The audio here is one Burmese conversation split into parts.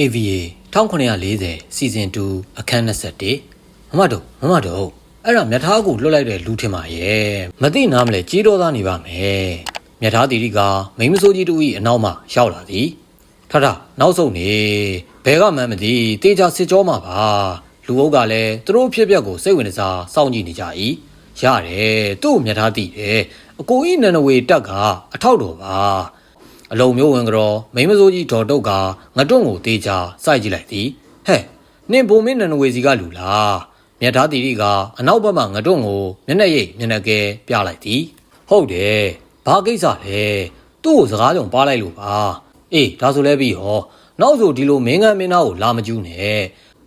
AVA 1940 Season 2အခန်း21မမတို့မမတို့အဲ့ဒါမြတ်သားကိုလွတ်လိုက်တဲ့လူထင်ပါရဲ့မသိနားမလဲကြေးတော်သားနေပါမယ်မြတ်သားတီရီကမိန်းမစိုးကြီးတူဤအနောက်မှရောက်လာသည်ထထနောက်ဆုံးနေဘဲကမှန်းမသိတေချာစစ်ကြောမှာပါလူအုပ်ကလည်းသူတို့ဖြစ်ပျက်ကိုစိတ်ဝင်စားစောင့်ကြည့်နေကြ၏ရတယ်သူ့ကိုမြတ်သားတည်တယ်အကိုဤနန္ဒဝေတက်က အထောက်တော်ပါ အလုံးမျိုးဝင်ကြောမိန်းမစိုးကြီးဒေါ်တုတ်ကငတွန့်ကိုတေးချစိုက်ကြည့်လိုက်သည်ဟဲ့နင့်ဘုံမင်းနန္ဒဝေစီကလူလားမြတ်သားတီရီကအနောက်ဘက်မှငတွန့်ကိုမျက်နှာရိပ်မျက်နှာကဲပြလိုက်သည်ဟုတ်တယ်ဘာကိစ္စလဲသူ့ကိုစကားကြောင်ပါလိုက်လို့ပါအေးဒါဆိုလဲပြီးဟောနောက်ဆိုဒီလိုမင်းငန်းမင်းသားကိုလာမကျူးနဲ့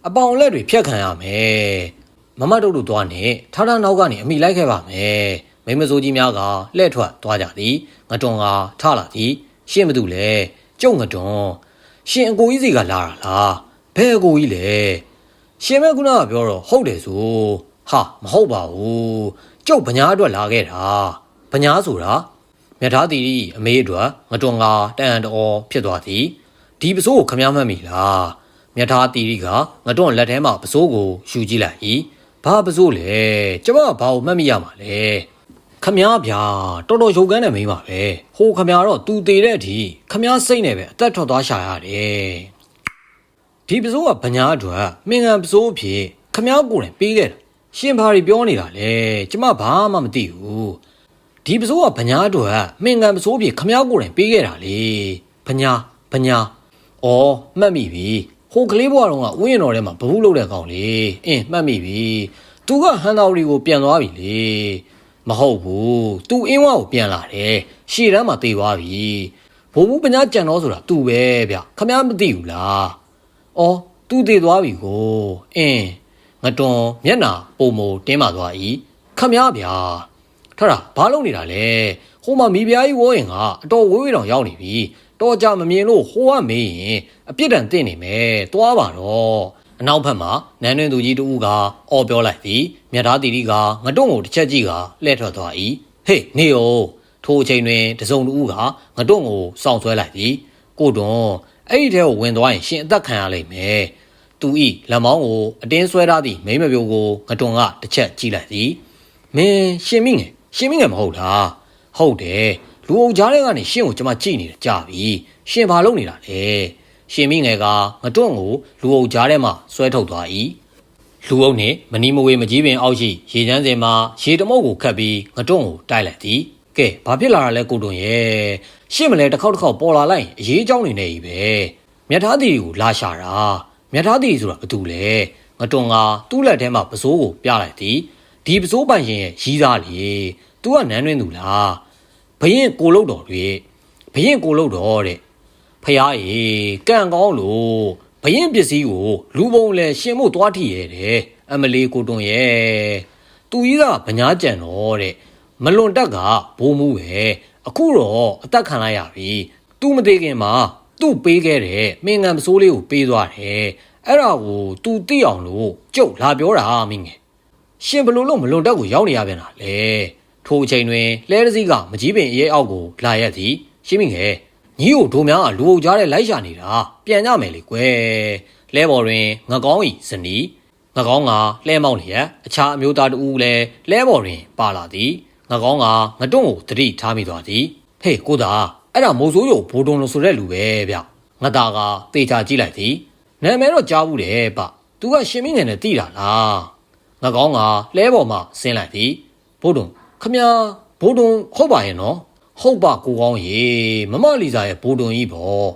အပေါင်လက်တွေဖြတ်ခံရမယ်မမတုတ်တို့သွားနေထားထားနောက်ကနေအမိလိုက်ခဲ့ပါမယ်မိန်းမစိုးကြီးများကလှဲ့ထွက်သွားကြသည်ငတွန့်ကထလာသည် ရှင်းမသူလဲကျုံငတွန်းရှင်အကိုကြီးစီကလာတာလားဘယ်အကိုကြီးလဲရှင်မဲကုနာကပြောတော့ဟုတ်တယ်ဆိုဟာမဟုတ်ပါဘူးကျုပ်ဗညာအတွက်လာခဲ့တာဗညာဆိုတာမြတ်သားတီရီအမေအတွက်ငတွန်းကတန်တော်ဖြစ်သွားသည်ဒီပစိုးကိုခမည်းမှတ်မိလားမြတ်သားတီရီကငတွန်းလက်ထဲမှာပစိုးကိုယူကြည့်လိုက်၏ဘာပစိုးလဲကျမကဘာကိုမှတ်မိရမှာလဲ ခမားဗျာတော်တော်ရုပ်ကန်းနဲ့မိန်းပါပဲဟိုခမားတော့သူတည်တဲ့အထိခမားစိတ်နဲ့ပဲအသက်ထွက်သွားရှာရတယ်ဒီပစိုးကဗညာအတွက်မင်္ဂန်ပစိုးအဖြစ်ခမားကိုယ်တိုင်ပေးခဲ့တာရှင်ဘာတွေပြောနေတာလဲကျမဘာမှမသိဘူးဒီပစိုးကဗညာအတွက်မင်္ဂန်ပစိုးအဖြစ်ခမားကိုယ်တိုင်ပေးခဲ့တာလေဗညာဗညာအော်မှတ်မိပြီဟိုကလေးဘွားတော်ကဥယျာဉ်တော်ထဲမှာဘဘူးလုပ်တဲ့ကောင်လေအင်းမှတ်မိပြီသူကဟန်တော်ရီကိုပြန်သွားပြီလေ မဟုတ်ဘူးသူအင်းဝါကိုပြန်လာတယ်ရှေ့တန်းမှာတေသွားပြီဘိုးဘူးပညာကြံတော့ဆိုတာသူပဲဗျခမရမသိဘူးလားအော်သူတေသွားပြီကိုအင်းငတွန်မျက်နာပုံမတင်းပါသွားဤခမရဗျာထတာဘာလုပ်နေတာလဲဟိုမှာမိဖုရားကြီးဝေါ်ရင်ကအတော်ဝေးဝေးတောင်ရောက်နေပြီတော်ကြမမြင်လို့ဟိုကမေးရင်အပြစ်ဒဏ်တင်နေမယ်သွားပါတော့ အနောက်ဘက်မှာနန်းတွင်သူကြီးတူကအော်ပြောလိုက်သည်မြတ်သားတီရီကငတွန့်ကိုတစ်ချက်ကြည့်ကလှည့်ထွက်သွား၏ဟေးနေအောင်ထိုအချိန်တွင်တစုံတူကငတွန့်ကိုစောင့်ဆွဲလိုက်သည်ကိုတွန်အဲ့ဒီထဲကိုဝင်သွားရင်ရှင်အသက်ခံရလိမ့်မယ်သူဤလက်မောင်းကိုအတင်းဆွဲထားသည့်မိမပြိုကိုငတွန့်ကတစ်ချက်ကြည့်လိုက်သည်မင်းရှင်မိငယ်ရှင်မိငယ်မဟုတ်လားဟုတ်တယ်လူအုပ်ကြားထဲကနေရှင်ကိုကျွန်မကြည့်နေတာကြာပြီရှင်ဘာလုပ်နေတာလဲ ရှင်မိငယ်ကငတွန့်ကိုလူအုပ်ကြားထဲမှဆွဲထုတ်သွား၏လူအုပ်နှင့်မနီမဝေမကြီးပင်အောက်ရှိရေချမ်းစင်မှာရေတမုတ်ကိုခတ်ပြီးငတွန့်ကိုတိုက်လိုက်သည်ကဲဘာဖြစ်လာတာလဲကိုတွန့်ရဲ့ရှင့်မလဲတစ်ခေါက်တစ်ခေါက်ပေါ်လာလိုက်အရေးအကြောင်းနေနေပြီပဲမြတ်သားတီကိုလာရှာတာမြတ်သားတီဆိုတာဘာတူလဲငတွန့်ကသူ့လက်ထဲမှာပစိုးကိုပြလိုက်သည်ဒီပစိုးပိုင်ရှင်ရဲ့ရီးသားလေသူကနန်းတွင်းသူလားဘရင်ကိုလုတ်တော်တွေဘရင်ကိုလုတ်တော်တဲ့ ဖះရေကံကောင်းလို့ဘရင်ပစ္စည်းကိုလူပုံလဲရှင်မို့သွားထီရဲတယ်အမလီကိုတွန်ရဲ့သူကြီးကဗညာကြံတော့တဲ့မလွန်တက်ကဘိုးမှုပဲအခုတော့အသက်ခံလိုက်ရပြီသူမသေးခင်မှာသူ့ပေးခဲ့တဲ့မင်ငံပစိုးလေးကိုပေးသွားတယ်အဲ့ဒါကို तू သိအောင်လို့ကျုပ်လာပြောတာမင်းငယ်ရှင်ဘလို့လို့မလွန်တက်ကိုရောက်နေရပြန်တာလေထိုအချိန်တွင်လဲတစည်းကမကြီးပင်အရေးအောက်ကိုလာရက်သည်ရှင်းမိငယ် ညီကိုဒိုများကလူအုပ်ကြားထဲလိုက်ရှာနေတာပြန်ကြမယ်လေကွယ်လဲပေါ်တွင်ငကောင်းဤဇနီးငကောင်းကလဲမောင်းလျက်အခြားအမျိုးသားတူလည်းလဲပေါ်တွင်ပါလာသည်ငကောင်းကငတွန့်ကိုတတိထားမိသွားသည်ဟေးကိုသားအဲ့ဒါမိုးစိုးရုပ်ဘိုးတုံလို့ဆိုတဲ့လူပဲဗျငသားကတေချာကြည့်လိုက်သည်နာမည်တော့ကြားဘူးတယ်ဗျသူကရှင်မင်းငယ်နဲ့တိတာလားငကောင်းကလဲပေါ်မှာဆင်းလိုက်သည်ဘိုးတုံခမညာဘိုးတုံဟုတ်ပါရဲ့နော် ဟုတ်ပါကိုကောင်းရေမမလီစာရဲ့ဘိုးတုံကြီးပေါ့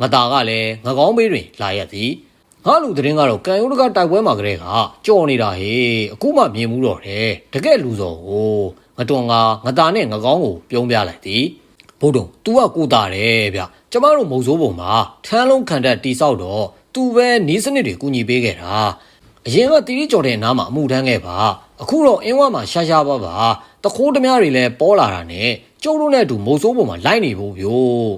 ငတာကလည်းငကောင်းဘေးတွင်လာရက်သည်ငါလူသတင်းကတော့ကံရုံးတကတိုက်ပွဲမှာကလေးကကြော်နေတာဟေအခုမှမြင်မှုတော့တယ်တကယ်လူစောဟိုငတွန်ကငတာနဲ့ငကောင်းကိုပြုံးပြလိုက်သည်ဘိုးတုံ तू ကကိုတာတယ်ဗျကျမတို့မုံစိုးပုံမှာထမ်းလုံးခံတက်တိဆောက်တော့ तू ပဲနီးစနစ်တွေကူညီပေးခဲ့တာအရင်ကတီရီကြော်တဲ့နားမှာအမှုထမ်းခဲ့ပါ အခုတော့အင်းဝမှာရှာရှာပါပါတခိုးသမားတွေလည်းပေါ်လာတာနဲ့ကျုပ်တို့နဲ့အတူမိုးစိုးပေါ်မှာလိုက်နေဖို့ဗျို့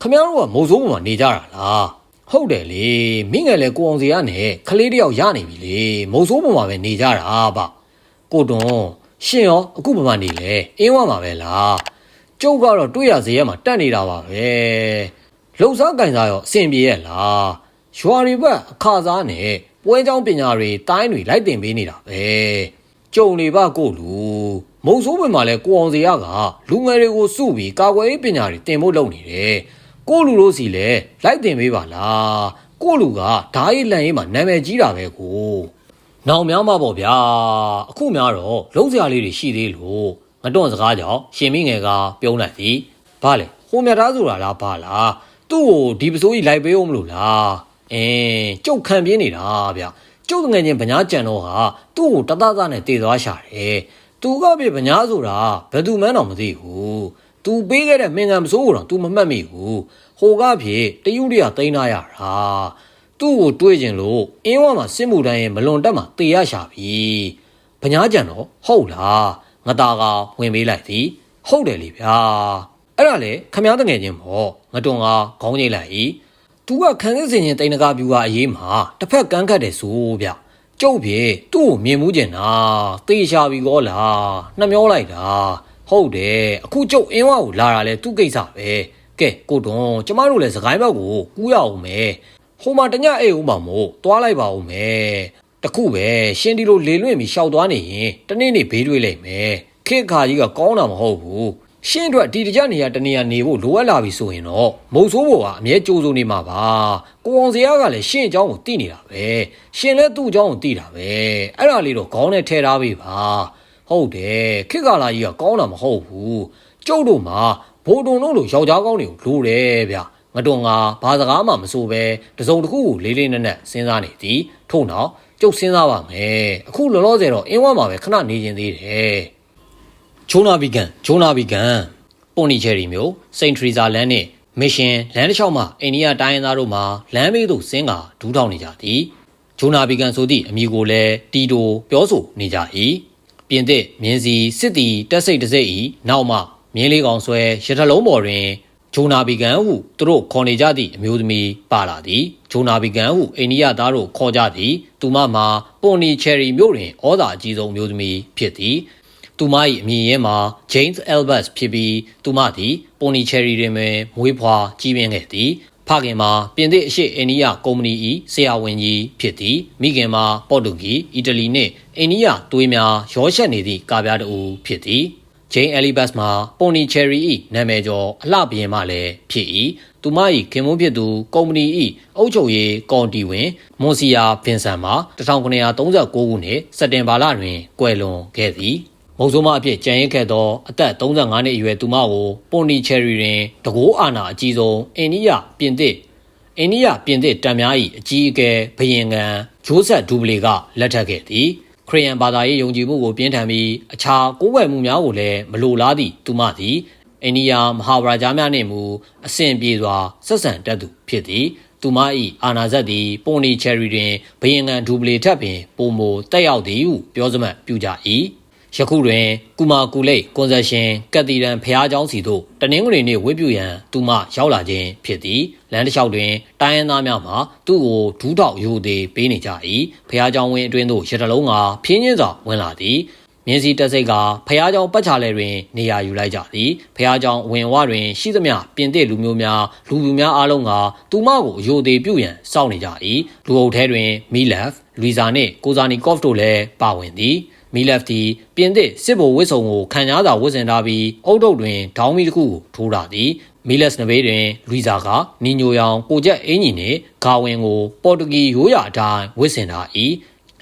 ခမည်းတော်ကမိုးစိုးပေါ်မှာနေကြတာလားဟုတ်တယ်လေမိငယ်လေကိုအောင်စီကနဲ့ကလေးတယောက်ရနေပြီလေမိုးစိုးပေါ်မှာပဲနေကြတာဗျကိုတွန်ရှင်ရောအခုဘာမှနေလဲအင်းဝမှာပဲလားကျုပ်ကတော့တွေ့ရဇေယျမှာတက်နေတာပါပဲလုံစားကင်စားရောအဆင်ပြေရဲ့လားရွာတွေဘက်အခါစားနဲ့ပွဲချောင်းပညာတွေတိုင်းတွေလိုက်တင်ပေးနေတာပဲ ကြုံနေပါကိုလူမုံဆိုးပင်မှာလဲကိုအောင်စရာကလူငယ်တွေကိုစုပြီးကာကွယ်ရေးပညာတွေတင်ဖို့လုပ်နေတယ်ကိုလူတို့စီလဲလိုက်တင်ပေးပါလားကိုလူကဓာတ်ရည်လန်ရေးမှာနာမည်ကြီးတာပဲကိုနောင်များမှာပေါ့ဗျာအခုများတော့လုံးစရာလေးတွေရှိသေးလို့ငတွန့်စကားကြောင့်ရှင်မိငယ်ကပြုံးလိုက်သည်ဘာလဲဟိုမြတ်သားဆိုတာလားဘာလားသူ့ကိုဒီပစိုးကြီးလိုက်ပေးအောင်မလို့လားအင်းကျုပ်ခံပြင်းနေတာဗျ ကျုပ်ငယ်ချင်းဗညာကြံတော့ဟာသူ့ကိုတသသနဲ့တည်သွားရှာတယ်သူကပြဗညာဆိုတာဘယ်သူမှန်းတော့မသိဘူးသူပေးခဲ့တဲ့မင်္ဂန်ပစိုးကိုတော့ तू မမှတ်မိဘူးဟိုကဖြစ်တယူရီကတိန်းထားရတာသူ့ကိုတွေးကျင်လို့အင်းဝမှာစစ်မှုတန်းရဲ့မလွန်တက်မှာတေရရှာပြီ။ဗညာကြံတော့ဟုတ်လားငတာကဝင်ပေးလိုက်သည်ဟုတ်တယ်လေဗျာအဲ့ဒါလေခမားတငယ်ချင်းပေါ့ငတွန်ကခေါင်းငိတ်လိုက်၏ သူကခန်းစင်ချင်းတိန်နဂါပြူကအရေးမှာတစ်ဖက်ကန်းခတ်တယ်ဆိုဗျကျုပ်ပြေသူ့ကိုမြင်မှုကျင်တာတေရှာပြီကောလားနှမျောလိုက်တာဟုတ်တယ်အခုကျုပ်အင်းဝကိုလာတာလေသူ့ကိစ္စပဲကဲကိုတွန်ကျမတို့လည်းစကိုင်းဘက်ကိုကူးရအောင်မယ်ဟိုမှာတညအိတ်ဦးမှာမို့သွားလိုက်ပါဦးမယ်တခုပဲရှင်ဒီလိုလေလွင့်ပြီးရှောက်သွားနေရင်တနေ့နေ့ဘေးတွေ့လိမ့်မယ်ခေတ်ခါကြီးကကောင်းတာမဟုတ်ဘူး ရှင်းအတွက်ဒီတကြနေရာတနေရာနေဖို့လိုအပ်လာပြီဆိုရင်တော့မုံဆိုးဘောကအမြဲကြိုးစိုးနေမှာပါကိုအောင်စရာကလည်းရှင်းအကြောင်းကိုသိနေတာပဲရှင်လည်းသူ့အကြောင်းကိုသိတာပဲအဲ့ဒါလေးတော့ခေါင်းနဲ့ထဲထားပေးပါဟုတ်တယ်ခေတ်ကာလာကြီးကကောင်းတာမဟုတ်ဘူးကျုပ်တို့မှာဘိုးတုံတို့လိုယောက်ျားကောင်းတွေကိုလိုတယ်ဗျငတွန်ကဘာစကားမှမဆိုပဲတစုံတစ်ခုကိုလေးလေးနက်နက်စဉ်းစားနေသည်ထို့နောက်ကျုပ်စဉ်းစားပါမယ်အခုလောလောဆယ်တော့အင်းဝမှာပဲခဏနေကျင်သေးတယ် ချိုးနာဘီကန်ချိုးနာဘီကန်ပွန်နီချယ်ရီမျိုးစိန်ထရီဇာလန်နဲ့မစ်ရှင်လမ်းတစ်လျှောက်မှာအိန္ဒိယတိုင်းရင်းသားတို့မှာလမ်းမေးသို့ဆင်းကာဒူးထောင်နေကြသည်ဂျိုနာဘီကန်ဆိုသည့်အမည်ကိုလည်းတီတိုပြောဆိုနေကြ၏ပြင်သစ်မြင်းစီစစ်တီတက်စိတ်တစ်စိတ်ဤနောက်မှမြင်းလေးကောင်ဆွဲရထလုံးပေါ်တွင်ဂျိုနာဘီကန်ဟုသူတို့ခေါ်နေကြသည့်အမျိုးသမီးပါလာသည်ဂျိုနာဘီကန်ဟုအိန္ဒိယသားတို့ခေါ်ကြသည်သူမမှာပွန်နီချယ်ရီမြို့တွင်ဩဇာအကြီးဆုံးအမျိုးသမီးဖြစ်သည် သူမ၏အမည်ရင်းမှာ James Albert ဖြစ်ပြီးသူမသည်ပွန်နီချယ်ရီတွင်ပင်မွေးဖွားကြီးပြင်းခဲ့သည်ဖခင်မှာပြင်သစ်အရှိအိန္ဒိယကုမ္ပဏီ၏ဆရာဝန်ကြီးဖြစ်သည်မိခင်မှာပေါ်တူဂီအီတလီနှင့်အိန္ဒိယသွေးများရောရှက်နေသည့်ကားပြားတူဖြစ်သည်ဂျိန်းအယ်လီဘတ်မှာပွန်နီချယ်ရီ၏နာမည်ကျော်အလှပြင်မှလည်းဖြစ်၏သူမ၏ခင်မွန်းဖြစ်သူကုမ္ပဏီ၏အုပ်ချုပ်ရေးကော်တီဝင်မွန်စီယာဗင်ဆန်မှာ1939ခုနှစ်စက်တင်ဘာလတွင်ကွယ်လွန်ခဲ့သည် မုံဆိုးမအဖြစ်ကြံရင်ခဲ့သောအသက်35နှစ်အရွယ်သူမကိုပွန်နီချယ်ရီတွင်တကိုးအာနာအကြီးဆုံးအိန္ဒိယပြင်သစ်အိန္ဒိယပြင်သစ်တံများ၏အကြီးအကဲဘယင်ကန်ဂျိုးဆက်ဒူဘလီကလက်ထပ်ခဲ့သည်ခရီးယန်ဘာသာရေးယုံကြည်မှုကိုပြင်းထန်ပြီးအခြားကိုးကွယ်မှုများကိုလည်းမလိုလားသည့်သူမသည်အိန္ဒိယမဟာဗရာဂျာများနှင့်မူအဆင်ပြေစွာဆက်ဆံတတ်သူဖြစ်သည်သူမ၏အာနာဇက်သည်ပွန်နီချယ်ရီတွင်ဘယင်ကန်ဒူဘလီထပ်ပင်ပုံမတက်ရောက်သည်ဟုပြောစမှတ်ပြုကြ၏ ယခုတွင်ကူမာကူလိတ်ကွန်ဆက်ရှင်ကက်တီရန်ဖျားเจ้าစီတို့တနင်္ဂနွေနေ့ဝေပြုရန်သူမရောက်လာခြင်းဖြစ်သည်လမ်းတစ်လျှောက်တွင်တိုင်းရင်းသားများမှသူ့ကိုဒူးထောက်ယူသည်ပေးနေကြ၏ဖျားเจ้าဝင်းအတွင်းသို့ရတလုံးကဖြင်းချင်းစွာဝင်လာသည်မြင်းစီတက်စိတ်ကဖះเจ้าပတ်ချလဲတွင်နေရာယူလိုက်ကြသည်ဖះเจ้าဝင်ဝတွင်ရှိသမျှပြင်သစ်လူမျိုးများလူလူများအားလုံးကသူမကိုအယိုသေးပြုတ်ရန်စောင့်နေကြ၏လူအုပ်ထဲတွင်မီလက်လူဇာနှင့်ကိုဇာနီကော့ဖ်တို့လည်းပါဝင်သည် မီလက်တီပြင်သစ်စစ်ဗိုလ်ဝစ်စုံကိုခံရသာဝစ်စင်ထားပြီးအုတ်တုတ်တွင်ဒေါင်းမီတစ်ခုကိုထိုးလာသည်မီလက်စ်နဘေးတွင်လူီဇာကနီညိုယောင်ကိုချက်အင်ဂျီနှင့်ဂါဝင်ကို ပေါ်တူဂီရိုးရာအတိုင်းဝစ်စင်ထား၏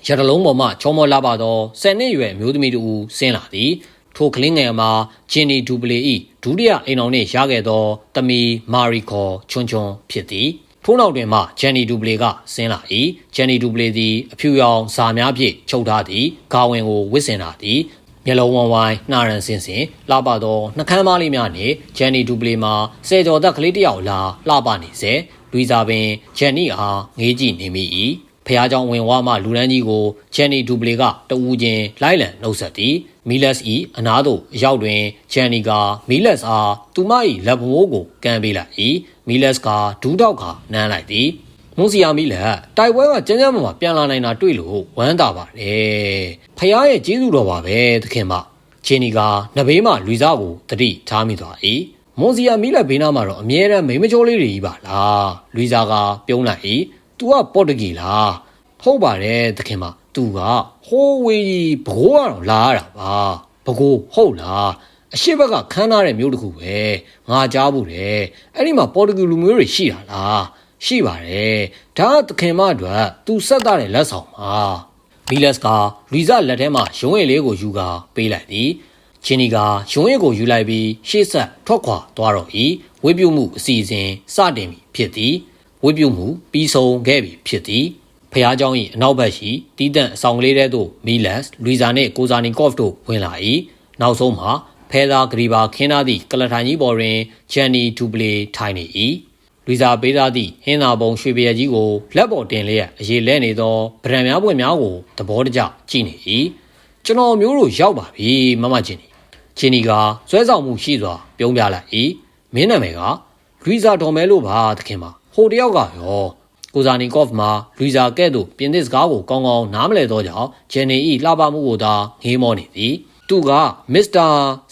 ရတလုံးပေါ်မှချောမောလာပါသောဆယ်နှစ်ရွယ်မျိုးသမီးတို့ဆင်းလာသည်ထိုကလင်းငယ်မှာဂျင်နီဒူပလီဤဒုတိယအိမ်တော်နှင့်ရခဲ့သောတမီမာရီခေါ်ချွန်းချွန်းဖြစ်သည် ထိုးနောက်တွင်မှဂျန်နီဒူပလေကဆင်းလာ၏ဂျန်နီဒူပလေသည်အဖြူရောင်ဇာများဖြင့်ချုပ်ထားသည်ဂါဝင်ကိုဝစ်စင်လာသည်မျက်လုံးဝမ်းဝိုင်းနှာရန်စင်စင်လှပသောနှကမ်းမလေးများနှင့်ဂျန်နီဒူပလေမှာဆယ်ကျော်သက်ကလေးတစ်ယောက်လာလှပနေစေလူီဇာပင်ဂျန်နီအားငေးကြည့်နေမိ၏ဖះเจ้าဝင်ဝါမှလူရန်ကြီးကိုဂျန်နီဒူပလေကတအူးချင်းလိုက်လံနှုတ်ဆက်သည်မီလက်စ်ဤအနားသို့အရောက်တွင်ဂျန်နီကမီလက်စ်အားသူမ၏လက်ဘိုးကိုကမ်းပေးလိုက်၏ မီလက်စ်ကဒူးတောက်ကနမ်းလိုက်သည်မွန်စီယာမီလက်တိုက်ပွဲကကြမ်းကြမ်းမှပြန်လာနိုင်တာတွေ့လို့ဝမ်းသာပါတယ်ဖះရဲ့ကျေးဇူးတော်ပါပဲသခင်မဂျန်နီကနဘေးမှလူစားကိုတတိထားမိသွား၏မွန်စီယာမီလက်ဘေးနားမှာတော့အမြဲတမ်းမိမချိုးလေးတွေကြီးပါလားလူစားကပြုံးလိုက်၏ तू ကပေါ်တူဂီလားဟုတ်ပါတယ်သခင်မ तू ကဟိုးဝေးကြီးဘကိုးကတော့လာရတာပါဘကိုးဟုတ်လား အရှိဘက်ကခန်းထားတဲ့မျိုးတစ်ခုပဲငါကြားဘူးတယ်အဲ့ဒီမှာပေါ်တူဂီလူမျိုးတွေရှိတာလားရှိပါတယ်ဒါကသခင်မအတွက် तू ဆက်သားတဲ့လက်ဆောင်ပါမီလက်စ်ကလူဇလက်ထဲမှာရုံးရည်လေးကိုယူကာပေးလိုက်သည်ချင်းနီကရုံးရည်ကိုယူလိုက်ပြီးရှေ့ဆက်ထွက်ခွာသွားတော့၏ဝိပြုမှုအစီအစဉ်စတင်ပြီဖြစ်သည်ဝိပြုမှုပြီးဆုံးခဲ့ပြီဖြစ်သည်ဖះเจ้า၏အနောက်ဘက်ရှိတီးတန့်အဆောင်ကလေးတဲသို့မီလက်စ်လူဇာနှင့်ကိုဇာနီကော့ဖ်တို့ဝင်လာ၏နောက်ဆုံးမှာ ဖဲသာဂရီဘာခင်းသားသည့်ကလထိုင်ကြီးပေါ်တွင်ဂျန်နီဒူပလီထိုင်နေ၏လူဇာပေးသားသည့်ဟင်းသာပုံရွှေပြည်ကြီးကိုလက်ပေါ်တင်လျက်အရေးလဲနေသောဗရန်များပွင့်များကိုသဘောတကျကြည့်နေ၏ကျွန်တော်မျိုးတို့ရောက်ပါပြီမမချင်းနီချင်းနီကဆွဲဆောင်မှုရှိစွာပြုံးပြလိုက်၏မင်းနာမည်ကလူဇာဒေါ်မဲလို့ပါသခင်ပါဟိုတယောက်ကရောကိုဇာနီကော့ဖ်မှာလူဇာကဲ့သို့ပြင်သစ်စကားကိုကောင်းကောင်းနားမလည်သောကြောင့်ဂျန်နီ၏လှပမှုကိုသာငေးမောနေသည် သူကမစ္စတာ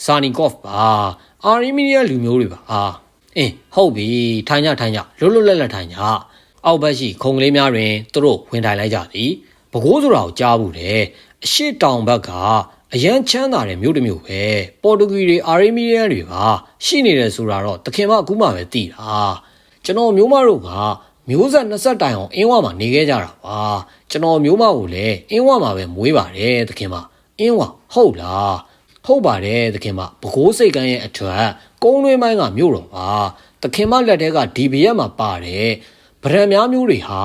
ဇာနီကော့ဖ်ပါအာရီမီနီးယားလူမျိုးတွေပါအာအင်းဟုတ်ပြီထိုင်ကြထိုင်ကြလွတ်လွတ်လပ်လပ်ထိုင်ကြအောက်ဘက်ရှိခုံကလေးများတွင်သူတို့ဝင်ထိုင်လိုက်ကြသည်ဘကိုးဆိုတာကိုကြားဘူးတယ်အရှိတောင်ဘက်ကအရန်ချမ်းသာတဲ့မြို့တစ်မြို့ပဲပေါ်တူဂီတွေအာရီမီနီးယားတွေပါရှိနေတယ်ဆိုတာတော့တခင်မအခုမှပဲသိတာကျွန်တော်မျိုးမတို့ကမျိုးဆက်20တိုင်အောင်အင်းဝမှာနေခဲ့ကြတာပါကျွန်တော်မျိုးမကိုလည်းအင်းဝမှာပဲမွေးပါတယ်တခင်မ အင်းဝဟုတ်လားဟုတ်ပါတယ်သခင်မဘကိုးစိတ်ကန်းရဲ့အထွတ်ကုန်းတွင်းပိုင်းကမြို့တော်ပါသခင်မလက်ထဲကဒီဘရက်မှာပါတယ်ဗရံများမျိုးတွေဟာ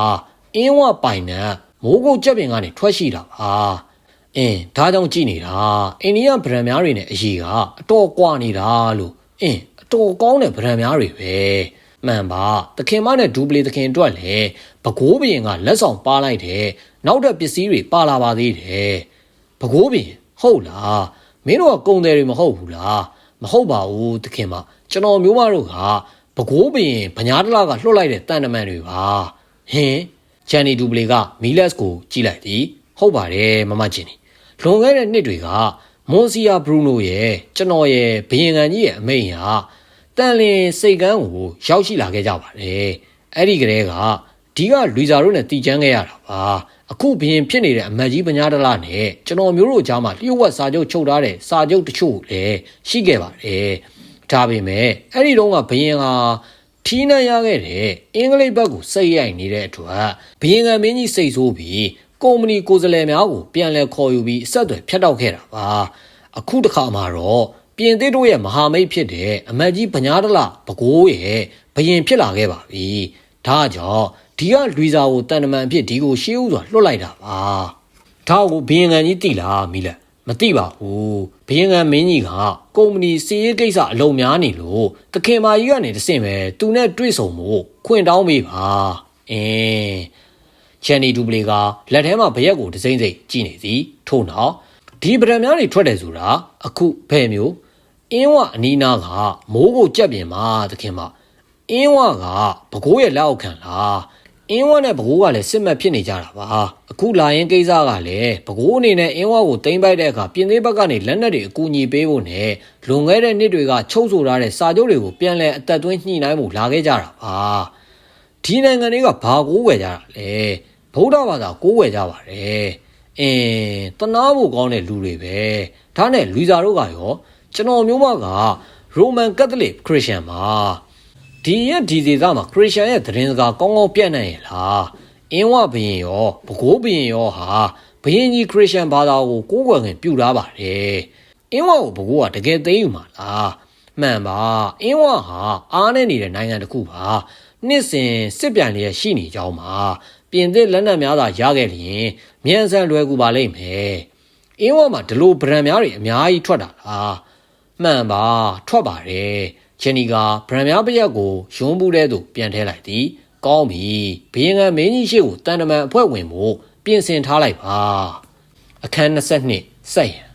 အင်းဝပိုင်နံမိုးကုတ်ကြက်ပင်ကနေထွက်ရှိတာပါအင်းဒါကြောင့်ကြည်နေတာအိန္ဒိယဗရံများတွေနဲ့အရေးကအတော်ကွာနေတာလို့အင်းအတော်ကောင်းတဲ့ဗရံများတွေပဲမှန်ပါသခင်မနဲ့ဒူပလီသခင်အတွက်လည်းဘကိုးဘရင်ကလက်ဆောင်ပါလိုက်တယ်နောက်ထပ်ပစ္စည်းတွေပါလာပါသေးတယ် ဘကိုးဘရင်ဟုတ်လားမင်းတို့ကကုံတယ်တွေမဟုတ်ဘူးလားမဟုတ်ပါဘူးသခင်မကျွန်တော်မျိုးမတို့ကဘကိုးဘရင်ဗညာတလာကလွှတ်လိုက်တဲ့တန်တမန်တွေပါဟင်ချန်နီဒူပလီကမီလက်စ်ကိုကြည့်လိုက်သည်ဟုတ်ပါတယ်မမချင်းနီလွန်ခဲ့တဲ့နှစ်တွေကမွန်စီယာဘရူနိုရဲ့ကျွန်တော်ရဲ့ဘရင်ကန်ကြီးရဲ့အမိန့်ဟာတန်လင်စိတ်ကန်းကိုရောက်ရှိလာခဲ့ကြပါတယ်အဲ့ဒီကလေးကဒီကလူစာတို့နဲ့တီချမ်းခဲ့ရတာပါ အခုဘရင်ဖြစ်နေတဲ့အမတ်ကြီးပညာတလားနဲ့ကျွန်တော်မျိုးတို့ကြားမှာလျှို့ဝှက်စာချုပ်ချုပ်ထားတဲ့စာချုပ်တချို့လည်းရှိခဲ့ပါတယ်ဒါပေမဲ့အဲ့ဒီတော့ကဘရင်ဟာထီးနှံရခဲ့တဲ့အင်္ဂလိပ်ဘက်ကိုစိတ်ရိုက်နေတဲ့အတွက်ဘရင်ကမင်းကြီးစိတ်ဆိုးပြီးကုမ္ပဏီကိုယ်စားလှယ်များကိုပြန်လည်ခေါ်ယူပြီးအဆက်အသွယ်ဖြတ်တောက်ခဲ့တာပါအခုတစ်ခါမှာတော့ပြင်သစ်တို့ရဲ့မဟာမိတ်ဖြစ်တဲ့အမတ်ကြီးဗညာတလဘကိုးရဲ့ဘရင်ဖြစ်လာခဲ့ပါပြီဒါကြောင့် ဒီကလွီစာကိုတန်တမန်အဖြစ်ဒီကိုရှေးဥစွာလွတ်လိုက်တာပါဒါကိုဘရင်ကန်ကြီးသိလားမိလက်မသိပါဘူးဘရင်ကန်မင်းကြီးကကုမ္ပဏီစီးရေးကိစ္စအလုံများနေလို့တခင်မာကြီးကနေတဆင့်ပဲသူနဲ့တွေ့ဆုံမှုခွင့်တောင်းပေးပါအင်းချန်နီဒူပလီကလက်ထဲမှာဘရက်ကိုဒစိမ့်စိမ့်ကြည့်နေသည်ထို့နောက်ဒီဗရံများတွေထွက်တယ်ဆိုတာအခုဘယ်မျိုးအင်းဝအနီးနားကမိုးကိုကြက်ပြင်မှာသခင်မအင်းဝကဘကိုးရဲ့လက်အောက်ခံလား အင်းဝနဲ့ဘကိုးကလည်းစစ်မှတ်ဖြစ်နေကြတာပါအခုလာရင်ကိစ္စကလည်းဘကိုးအနေနဲ့အင်းဝကိုတင်ပိုက်တဲ့အခါပြင်သေးဘက်ကနေလက်နက်တွေအကူအညီပေးဖို့နဲ့လွန်ခဲ့တဲ့နှစ်တွေကချုပ်ဆိုထားတဲ့စာချုပ်တွေကိုပြန်လည်အသက်သွင်းညှိနှိုင်းမှုလာခဲ့ကြတာပါဒီနိုင်ငံတွေကဘာကိုးဝယ်ကြတာလဲဗုဒ္ဓဘာသာကိုးဝယ်ကြပါတယ်အင်းတနာဖို့ကောင်းတဲ့လူတွေပဲဒါနဲ့လူစားတို့ကရောကျွန်တော်မျိုးမကရိုမန်ကက်သလစ်ခရစ်ယာန်ပါ ဒီရက်ဒီဒေသမှာခရစ်ယာန်ရဲ့သတင်းစကားကောင်းကောင်းပြန့်နှံ့ရဲ့လားအင်းဝဘရင်ရောဘကိုးဘရင်ရောဟာဘရင်ကြီးခရစ်ယာန်ဘာသာကိုကိုးကွယ်ခင်ပြုထားပါတယ်အင်းဝကိုဘကိုးကတကယ်သိမ်းယူမှာလားမှန်ပါအင်းဝဟာအားနဲ့နေတဲ့နိုင်ငံတစ်ခုပါနှစ်စဉ်စစ်ပြန်လျက်ရှိနေကြောင်းပါပြင်သစ်လက်နက်များသာရခဲ့လျင်မြန်ဆန်လွယ်ကူပါလိမ့်မယ်အင်းဝမှာဒီလိုဗရန်များတွေအများကြီးထွက်တာလားမှန်ပါထွက်ပါတယ် ချင်းဒီကဗြဟ္မပရက်ကိုယွန်းဘူးတဲ့သူပြန်ထဲလိုက်သည်ကောင်းပြီဘီရင်ကမင်းကြီးရှိကိုတန်တမန်အဖွဲ့ဝင်ဖို့ပြင်ဆင်ထားလိုက်ပါအခန်း22စက်ရန်